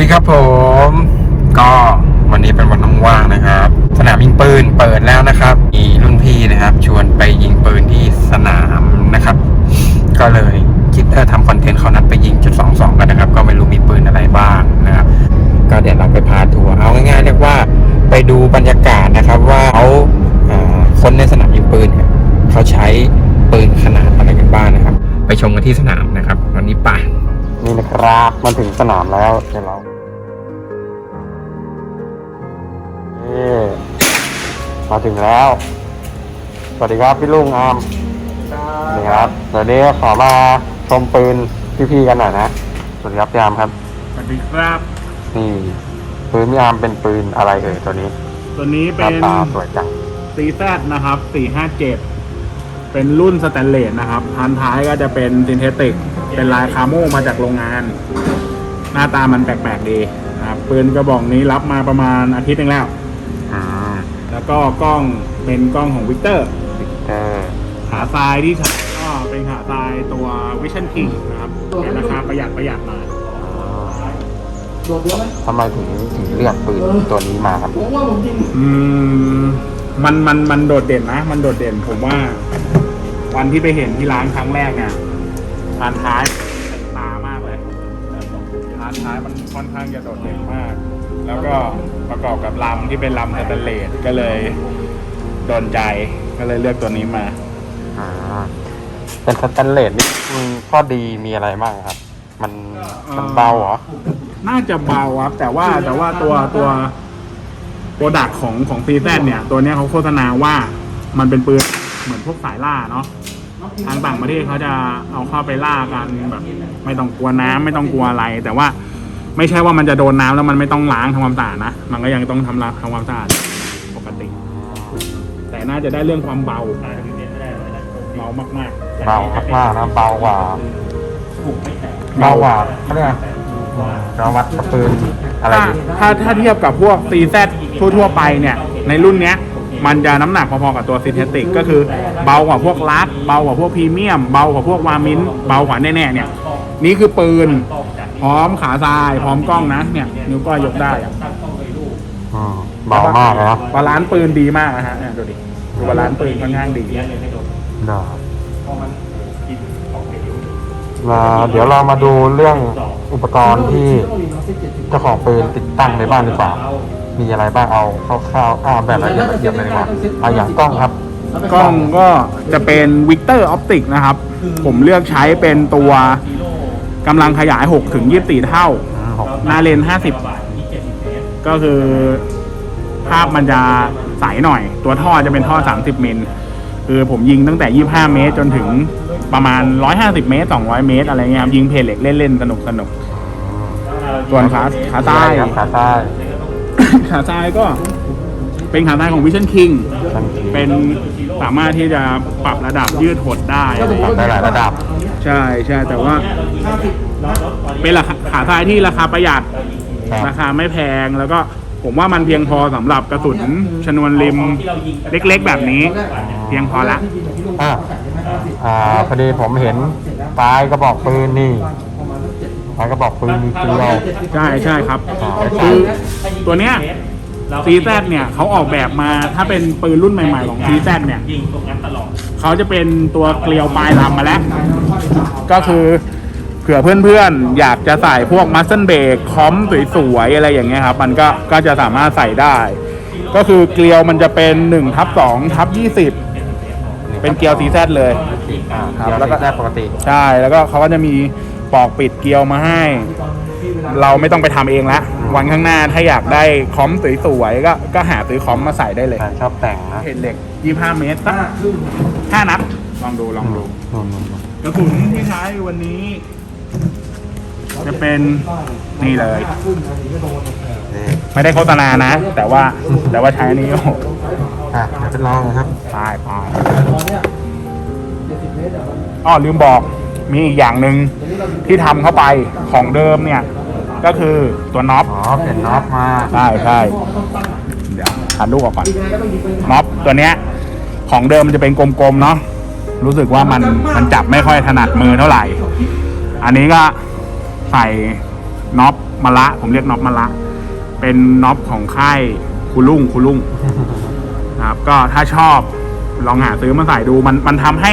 ดีครับผม ก็วันนี้เป็นวันว่างนะครับ สนามยิงปืนเปิดแล้วนะครับ มีรุ่นพี่นะครับ ชวนไปยิงปืนที่สนามนะครับ ก็เลยคิดเออทำคอนเทนต์เขานัดไปยิงจุดสองสองกันนะครับ ก็ไม่รู้มีปืนอะไรบ้างนะครับ ก็เดี๋ยวเราไปพาทัวร์เอาง่ายๆเรียกว่าไปดูบรรยากาศนะครับว่าเขาคนในสนามยิงปืนเขาใช้ปืนขนาดอะไรกันบ้างนะครับ ไปชมกันที่สนามนะครับ วันนี้ไป่ะนี่นะครับ มันถึงสนามแล้วเดี๋ยวเรา มาถึงแล้ว สวัสดีครับพี่ลุงอามสวัสดีครับเดี๋ยวนี้ขอมาชมปืนพี่ๆกันหน่อยนะ สวัสดีครับพี่อามครับ สวัสดีครับ นี่ปืนพี่อาร์มเป็นปืนอะไรเอ่ยตัวนี้ ตัวนี้หเป็น้านตาสวยจังซีแซนะครับ 457 เป็นรุ่นสแตนเลสนะครับพันท้ายก็จะเป็นซินเทติก เป็นลายคาโมมาจากโรงงาน หน้าตามันแปลกๆดีนะครับปืนกระบอกนี้รับมาประมาณอาทิตย์หนึงแล้ว อืม แล้วก็กล้องเป็นกล้องของวิกเตอร์เออขาทรายที่ใช้ก็เป็นขาทรายตัว Vision King นะครับในราคาประหยัดประหยัดมา ทำไมถึงถึงเลือกปืนตัวนี้มาครับ อืมมันมันมันโดดเด่นนะ มันโดดเด่นผมว่า วันที่ไปเห็นที่ร้านครั้งแรกเนี่ยทานท้ายตามากเลยทานท้ายมันค่อนข้างจะโดดเด่นมาก แล้วก็ประกอบกับลำที่เป็นลำสแตนเลสก็เลยโดนใจก็เลยเลือกตัวนี้มา อ่าเป็นสแตนเลสนี่มีข้อดีมีอะไรบ้างครับ มันมันเบาเหรอ น่าจะเบาครับแต่ว่าแต่ว่าตัวตัวโปรดักของของซีแซเนี่ย ตัวเนี้ยเขาโฆษณาว่ามันเป็นปืนเหมือนพวกสายล่าเนาะทางต่างประเทศเขาจะเอาเข้าไปล่ากันแบบ ไม่ต้องกลัวน้ำไม่ต้องกลัวอะไร แต่ว่า ไม่ใช่ว่ามันจะโดนน้ำแล้วมันไม่ต้องล้างทำความสะอาดนะ มันก็ยังต้องทำล้างทำความสะอาดปกติ แต่น่าจะได้เรื่องความเบาเบามากๆเบามากๆนะเบากว่าเบากว่าเขาเรียกอะไรเราวัดกับปืนอะไรถ้าดีถ้าถ้าเทียบกับพวก CZ ทั่วๆไปเนี่ย ในรุ่นเนี้ยมันจะน้ำหนักพอๆกับตัวซินเทติกก็คือเบากว่าพวกลักเบากว่าพวกพรีเมียม เบากว่าพวกวามินเบากว่าแน่ๆเนี่ย นี่คือปืน พร้อมขาทราย พร้อมกล้องนะเนี่ย นิ้วก้อยยกได้อะอืมเบามากเลยนะบาลานซ์ปืนดีมากนะฮะเนี่ยดูดิดูบาลานซ์ปืนค่อนข้างดีได้มาเดี๋ยวเรามาดูเรื่องอุปกรณ์ที่เจ้าของปืนติดตั้งในบ้านดีกว่า มีอะไรบ้างเอาคร่าวๆอ่าแบบละเอียดละเอียดเลยดีกว่าเอาอย่างกล้องครับ กล้องก็จะเป็นวิกเตอร์ออปติกนะครับ ผมเลือกใช้เป็นตัว กำลังขยาย 6 ถึง 24 เท่า หน้าเลน 50 ก็คือภาพมันจะใสหน่อย ตัวท่อจะเป็นท่อ 30 มิลคือผมยิงตั้งแต่ 25 เมตร จนถึงประมาณ 150 เมตร 200 เมตร อะไรเงี้ยครับยิงเพลเหล็กเล่น ๆ สนุกสนุกส่วนขาขาใต้ครับขาใต้ขาซ้ายก็เป็นขาซ้ายของ Vision King ทันทีเป็นสามารถที่จะปรับระดับยืดหดได้อะไรปรับได้หลายระดับ ใช่ใช่แต่ว่าเป็นราคาขาซ้ายที่ราคาประหยัด ครับราคาไม่แพงแล้วก็ผมว่ามันเพียงพอสำหรับกระสุนชนวนริมเล็กๆแบบนี้ เพียงพอละ อ่าอ่าพอดีผมเห็นปลายกระบอกปืนนี่ปลายกระบอกปืนมีเกลียว ใช่ใช่ครับอ่าคือตัวเนี้ย CZ เนี่ยเขาออกแบบมาถ้าเป็นปืนรุ่นใหม่ๆ ของ CZ เนี่ยเขาจะเป็นตัวเกลียวปลายลำมาแล้ว ก็คือเผื่อเพื่อนๆ อยากจะใส่พวกมัสเซ e เบรกคอมสวยๆ อะไรอย่างเงี้ยครับ มันก็ก็จะสามารถใส่ได้ ก็คือเกลียวมันจะเป็น1ทับ2ทับ20 เป็นเกลียว CZ เลยอ่าครับเกลียวแล้วก็แรกปกติ ใช่ แล้วก็เขาก็จะมีปอกปิดเกลียวมาให้ เราไม่ต้องไปทำเองละวันข้างหน้าถ้าอยากได้คอมสวยๆก็ก็หาซื้อคอมมาใส่ได้เลยแฟนชอบแต่งนะเห็นเหล็ก25เมตรสัก5นัดลองดูลองดูนู่นกระสุนที่ใช้วันนี้ จะเป็นนี่เลยๆนี่ไม่ได้โฆษณานะ แต่ว่าแต่ว่าใช้อันนี้โอ้โหอะเดี๋ยวไปลองนะครับตายตายอ้อลืมบอก มีอีกอย่างหนึ่งที่ทำเข้าไปของเดิมเนี่ย ก็คือตัวน็อปอ๋อเปลี่ยนน็อตมาใช่ใช่เดี๋ยวหันลูกออกก่อนน็อปตัวเนี้ย ของเดิมมันจะเป็นกลมๆเนาะรู้สึกว่ามันมันจับไม่ค่อยถนัดมือเท่าไหร่ อันนี้ก็ใส่น็อปมะละ ผมเรียกน็อปมะละ เป็นน็อปของค่ายคูลุ่งคูลุ่งนะครับก็ถ้าชอบลองหาซื้อมาใส่ดูมันมันทำให้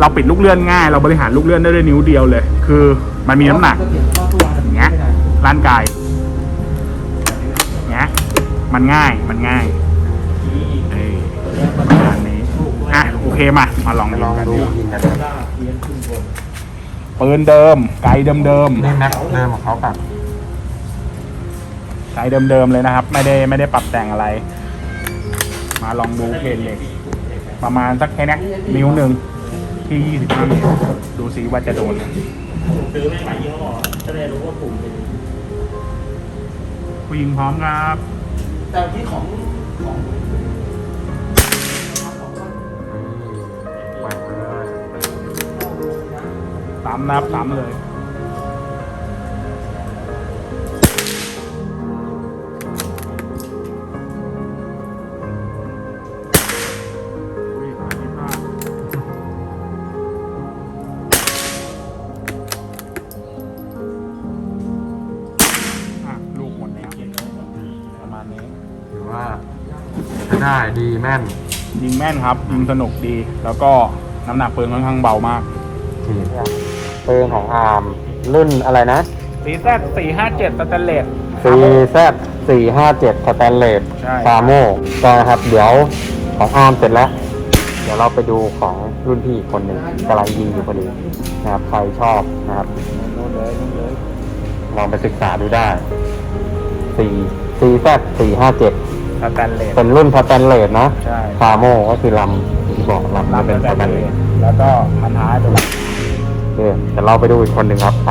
เราปิดลูกเลื่อนง่าย เราบริหารลูกเลื่อนได้ด้วยนิ้วเดียวเลย คือมันมีน้ำหนัก อย่างเงี้ยร่างกายอย่างเงี้ยมันง่ายมันง่ายเอ้ยประมาณนี้อะโอเคมามาลองไปยิลองงกันดูดูยิงกันเลยปืนเดิม ไกด์เดิมนี่แม็กเดิมของเขาแบบๆไกด์เดิมๆเลยนะครับ ไม่ได้ไม่ได้ปรับแต่งอะไร มาลองดูเพจเหล็ก ประมาณสักแค่เนี้ยนิ้วหนึ่ง ที่ยี่สิบห้าดูซิว่าจะโดนซื้อไม่ไหวยี่ห้อจะได้รู้ว่าปุ่มเป็นผู้หญิงพร้อมครับ แต่ที่ของของแหวกไปเลยสามนับสามเลยอุ้ย ได้ดีแม่นยิงแม่นครับยิงสนุกดี แล้วก็น้ำหนักปืนค่อนข้างเบามากทีปืนของอาร์มรุ่นอะไรนะ ซีแซดสี่ห้าเจ็ดสแตนเลสซีแซกสี่แตนเลสใช่ ฟาโม่ก็นะครับ เดี๋ยวของอาร์มเสร็จแล้ว เดี๋ยวเราไปดูของรุ่นพี่อีกคนหนึ่งกำลังยิงอยู่พอดีนะครับ ใครชอบนะครับ ลองไปศึกษาดูได้ซีซีแซกสี่ห้าเจ็ด พากันเลนเป็นรุ่นพาแตนเลดนะใช่ฟาโมก็คือลำที่บอกลำจะเป็นพาแตนเลดแล้วก็พันท้าตัวงโอเคเดี๋ยวเราไปดูอีกคนหนึ่งครับไป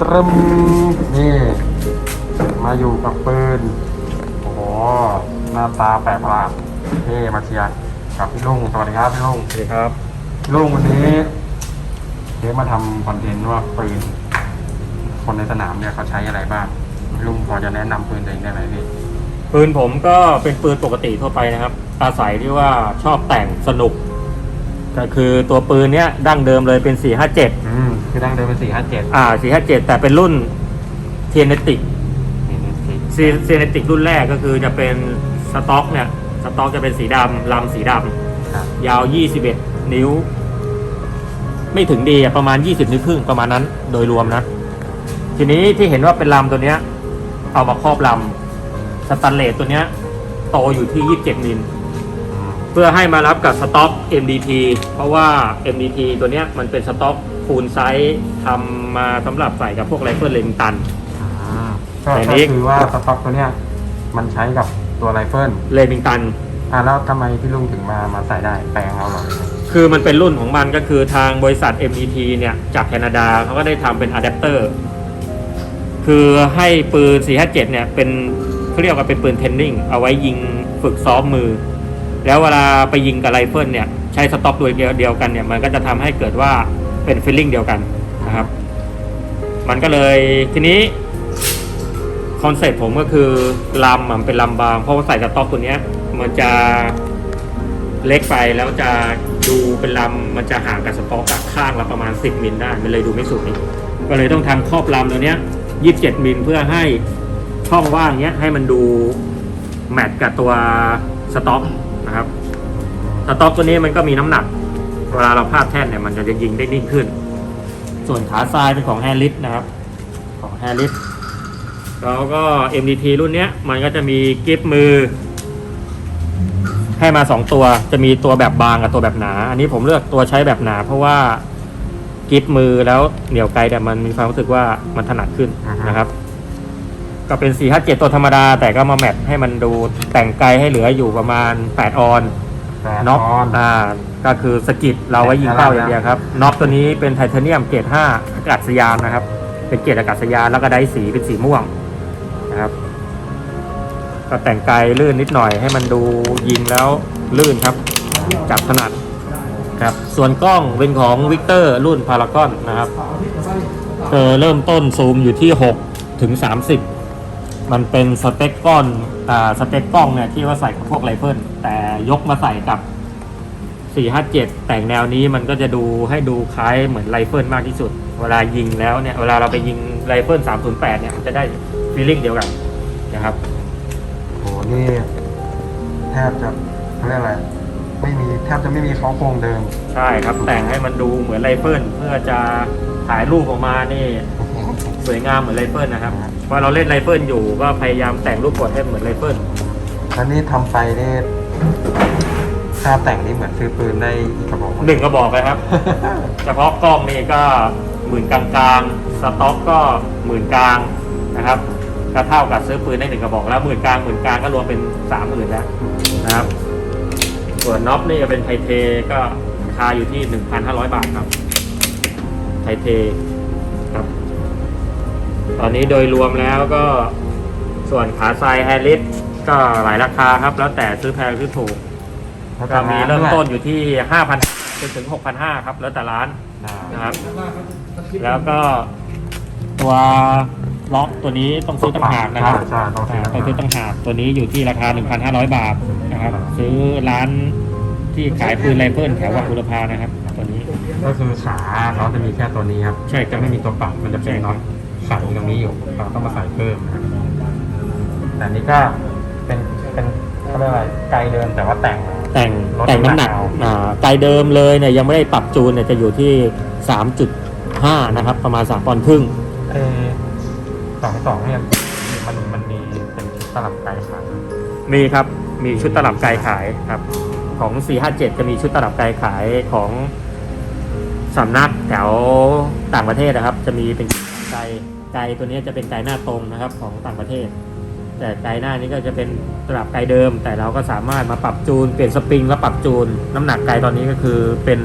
ตรึมนี่มาอยู่กับปืน โอ้โห หน้าตาแปลกประหลาดเท่มาเชียร์กับพี่ลุงสวัสดีครับพี่ลุง สวัสดีครับ ลุงวันนี้เทปมาทำคอนเทนต์ว่าปืน คนในสนามเนี่ยเขาใช้อะไรบ้างลุงพอจะแนะนำปืนตัวเองได้ไหมพี่ปืนผมก็เป็นปืนปกติทั่วไปนะครับ อาศัยที่ว่าชอบแต่งสนุก ก็คือตัวปืนเนี้ยดั้งเดิมเลยเป็น 457 อืมคือดั้งเดิมเป็นสี่ห้าเจ็ดอ่า 457 แต่เป็นรุ่นเทียนติกนี่นี่สี่เทียนติกรุ่นแรกก็คือจะเป็นสต็อกเนี่ย สต็อกจะเป็นสีดำลำสีดำครับยาว 21 นิ้ว ไม่ถึงดีอะประมาณ 20 นิ้วครึ่งประมาณนั้นโดยรวมนะ ทีนี้ที่เห็นว่าเป็นลำตัวเนี้ย เอามาครอบลำสแตันเลสตัวเนี้ยโตอยู่ที่ 27มิลอืมเพื่อให้มารับกับสต็อก MDT เพราะว่า MDT ตัวเนี้ยมันเป็นสต็อกฟูลไซส์ทำมาสำหรับใส่กับพวกไรเฟิลเลนตันอ่าก็แต่ก็นี้ คือว่าสต็อกตัวเนี้ยมันใช้กับตัวไรเฟิลเลมิงตัน อ่าแล้วทำไมพี่ลุงถึงมามาใส่ได้แปลงเอาเหรอ คือมันเป็นรุ่นของมันก็คือทางบริษัท MDT เนี่ยจากแคนาดาเขาก็ได้ทำเป็นอะแดปเตอร์คือให้ปืน 457 เนี่ยเป็นเขาเรียกว่าเป็นปืนเทนนิงเอาไว้ยิงฝึกซ้อมมือ แล้วเวลาไปยิงกับไรเฟิลเนี่ยใช้สต็อกตัวเดียวเดียวกันเนี่ยมันก็จะทำให้เกิดว่าเป็นฟีลลิ่งเดียวกันนะครับ มันก็เลยทีนี้คอนเซ็ปต์ผมก็คือลำมันเป็นลำบาง เพราะว่าใส่สต็อกตัวเนี้ยมันจะเล็กไปแล้วจะ ดูเป็นลำมันจะห่างกับสต็อกอะข้างละประมาณ 10มิลได้ มันเลยดูไม่สวยก็เลยต้องทำครอบลำตัวเนี้ย 27มิลเพื่อให้ช่องว่างเนี้ยให้มันดูแมทกับตัวสต็อกนะครับสต็อกตัวนี้มันก็มีน้ำหนัก เวลาเราพาดแท่นเนี่ยมันจะยิงได้นิ่งขึ้น ส่วนขาทรายเป็นของแฮร์ริสนะครับ ของแฮร์ริสแล้วก็ MDT รุ่นเนี้ยมันก็จะมีกิฟมือ ให้มาสองตัวจะมีตัวแบบบางกับตัวแบบหนา อันนี้ผมเลือกตัวใช้แบบหนา เพราะว่ากิฟมือแล้วเหนี่ยวไกลแต่มันมีความรู้สึกว่ามันถนัดขึ้นอ่าฮะนะครับ ก็เป็น 4 5 7 ตัวธรรมดา แต่ก็มาแมทให้มันดูแต่งไกลให้เหลืออยู่ประมาณ 8 ออนแปดน็อกออนอ่าก็คือสกิดเราไว้ยิงเป้าอย่างเดียวครับน็อกตัวนี้เป็นไทเทเนียมเกรด5อากาศยานนะครับ เป็นเกรดอากาศยานแล้วก็ได้สีเป็นสีม่วงนะครับ ก็แต่งไกลลื่นนิดหน่อยให้มันดูยิงแล้วลื่นครับ จับถนัดครับส่วนกล้องเป็นของวิกเตอร์รุ่นพารากอนนะครับเออเริ่มต้นซูมอยู่ที่ 6 ถึง 30 มันเป็นสเต็กก้อนอ่าสเต็กกล้องเนี่ยที่ว่าใส่กับพวกไรเฟิลแต่ยกมาใส่กับ 457 แต่งแนวนี้มันก็จะดูให้ดูคล้ายเหมือนไรเฟิลมากที่สุด เวลายิงแล้วเนี่ย เวลาเราไปยิงไรเฟิล308 เนี่ยมันจะได้ฟีลลิ่งเดียวกันนะครับ นี่แทบจะเขาเรียกอะไรไม่มีแทบจะไม่มีเขาโครงเดิม ใช่ครับแต่งให้มันดูเหมือนไรเฟิลเพื่อจะถ่ายรูปออกมานี่สวยงามเหมือนไรเฟิลนะครับพอเราเล่นไรเฟิลอยู่ก็พยายามแต่งรูปกดให้เหมือนไรเฟิลแล้วนี่ทำไปนี่ค่าแต่งนี่เหมือนซื้อปืนได้อีกกระบอกหนึ่งกระบอกเลยครับ เฉพาะกล้องนี่ก็หมื่นกลางๆสต็อกก็หมื่นกลางนะครับ ก็เท่ากับซื้อปืนได้หนึ่งกระบอกแล้วหมื่นกลางหมื่นกลางก็รวมเป็นสามหมื่นแล้วนะครับ ส่วนน็อปนี่จะเป็นไทเทก็ราคาอยู่ที่หนึ่งพันห้าร้อยบาทครับ ไทเทครับ ตอนนี้โดยรวมแล้วก็ส่วนขาทรายแฮร์ริสก็หลายราคาครับ แล้วแต่ซื้อแพงซื้อถูกแล้วก็มีเริ่มต้นด้วอยู่ที่ห้าพันจนถึงหกพันห้าครับ แล้วแต่ร้านยนะครับ แล้วก็ตัว ล็อกตัวนี้ต้องซื้อต่างหากนะครับใช่ใช่ต้องซื้ออ่าต้องซื้อต่างหากตัวนี้อยู่ที่ราคา 1,500 บาทนะครับ ซื้อร้านที่ขายปืนไรเฟิลแถววังบุรพานะครับ ตัวนี้ก็คือขาเขาจะมีแค่ตัวนี้ครับใช่ครับจะไม่มีตัวปรับมันจะเป็นน็อตใส่ตรงนี้อยู่เราต้องมาใส่เพิ่มนะครับแต่อันนี้ก็เป็นเป็นเขาเรียกอะไรไกลเดิมแต่ว่าแต่งแต่งลดแต่งน้ำหนักน้ำหนักเอาอ่าไกลเดิมเลยเนี่ยยังไม่ได้ปรับจูนเนี่ยจะอยู่ที่ 3.5 นะครับ ประมาณ3ปอนด์ครึ่งเอ สองสองเนี่ยมันมันมีเป็นชุดตลับไกลขายมีครับมีชุดตลับไกลขายครับ ของ 457 จะมีชุดตลับไกลขายของสำนักแถวต่างประเทศนะครับ จะมีเป็นไกลไกลตัวนี้จะเป็นไกลหน้าตรงนะครับของต่างประเทศ แต่ไกลหน้านี้ก็จะเป็นตลับไกลเดิม แต่เราก็สามารถมาปรับจูนเปลี่ยนสปริงแล้วปรับจูน น้ำหนักไกลตอนนี้ก็คือเป็น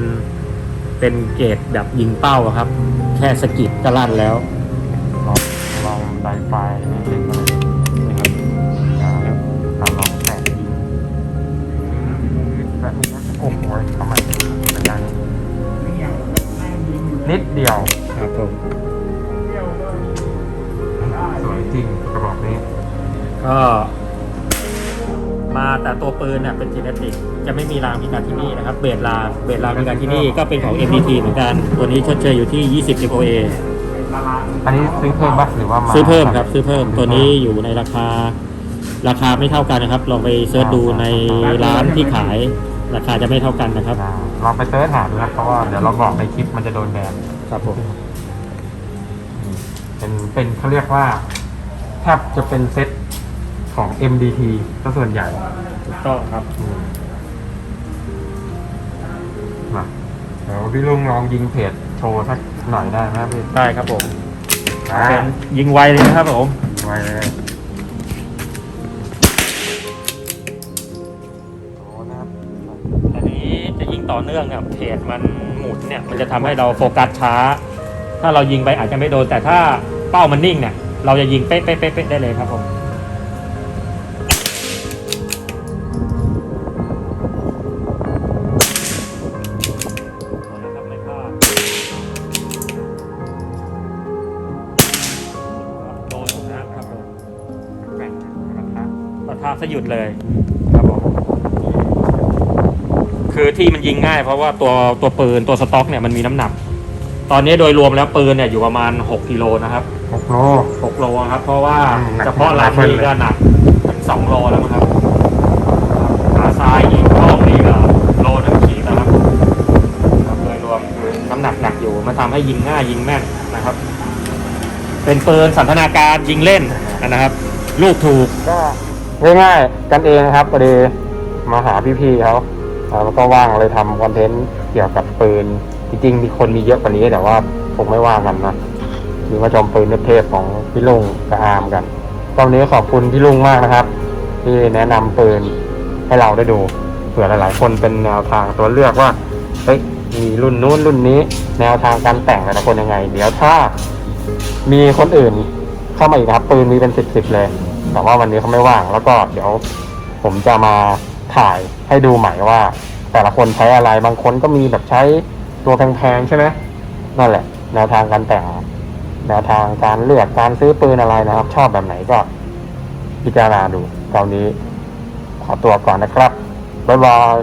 เป็นเกรดแบบยิงเป้าครับ แค่สกิดก็ลั่นแล้ว ไฟไม่เป็นอะไรนะครับนะครับลองแตะแบบนี้นะโอ้โหทำไมเป็นย่างนิดเดียว ครับผมสวยจริงกระบอกนี้ ก็มาแต่ตัวปืนเนี่ยเป็นจีเนติกจะไม่มีรางพิกัดที่นี่นะครับ เบสรางเบสรางพิกัดที่นี่ก็เป็นของ MDT เหมือนกัน ตัวนี้ชดเชยอยู่ที่ 20 MOA อันนี้ซื้อเพิ่มปะหรือว่ามาซื้อเพิ่มครับ ซื้อเพิ่มตัวนี้อยู่ในราคา ราคาไม่เท่ากันนะครับลองไปเสิร์ชดูในร้านที่ขาย ราคาจะไม่เท่ากันนะครับอ่าลองไปเสิร์ชหาดูครับเพราะว่าเดี๋ยวเราบอกในคลิปมันจะโดนแบนครับผมเป็นเป็นเขาเรียกว่าแทบจะเป็นเซตของ MDT ก็ส่วนใหญ่ถูกต้องครับ อืมมาเดี๋ยวพี่ลุงลองยิงเพจโชว์สัก หน่อยได้ไหมครับพี่ได้ครับผมอ่าเป็นยิงไวเลยนะครับผม ไว้เลยโอ้นะครับอันนี้จะยิงต่อเนื่องเนี่ยเพจมันหมุนเนี่ยมันจะทำให้เราโฟกัสช้า ถ้าเรายิงไปอาจจะไม่โดน แต่ถ้าเป้ามันนิ่งเนี่ยเราจะยิงเป๊ะเป๊ะเป๊ะเป๊ะได้เลยครับผม สยุดเลยครับผมคือที่มันยิงง่ายเพราะว่าตัวตัวปืนตัวสต็อกเนี่ยมันมีน้ำหนัก ตอนนี้โดยรวมแล้วปืนเนี่ยอยู่ประมาณ 6กิโลนะครับหกโล 6โลครับ เพราะว่าอืมหนักเฉพาะลายหนักนี้เลยก็หนักถึง2โลแล้วมั้งครับขาซ้ายอีกกล้องนี่ก็โลนึงขีดนะครับครับโดยรวมน้ำหนักหนักอยู่มาทำให้ยิงง่ายยิงแม่นนะครับ เป็นปืนสันทนาการยิงเล่นนะครับ ลูกถูกก็ ง่ายๆกันเองครับพอดีมาหาพี่ๆเขาแล้วก็ว่างเลยทำคอนเทนต์เกี่ยวกับปืน จริงๆ มีคนมีเยอะกว่านี้แต่ว่าผมไม่ว่างกันนะมีมาชมปืนเทพของพี่ลุงกับอามกันตอนนี้ขอบคุณพี่ลุงมากนะครับ ที่แนะนำปืนให้เราได้ดูเผื่อหลายๆ คนเป็นแนวทางตัวเลือกว่าเฮ้ยมีรุ่นนู้นรุ่นนี้ แนวทางการแต่งแต่ละคนยังไง เดี๋ยวถ้ามีคนอื่นเข้ามาอีกนะครับ ปืนมีเป็นสิบสิบเลย แต่ว่าวันนี้เขาไม่ว่าง แล้วก็เดี๋ยวผมจะมาถ่ายให้ดูใหม่ว่า แต่ละคนใช้อะไรบางคนก็มีแบบใช้ตัวแพงๆใช่ไหมนั่นแหละ แนวทางการแต่งแนวทางการเลือกการซื้อปืนอะไรนะครับ ชอบแบบไหนก็พิจารณาดูตอนนี้ขอตัวก่อนนะครับบ๊ายบาย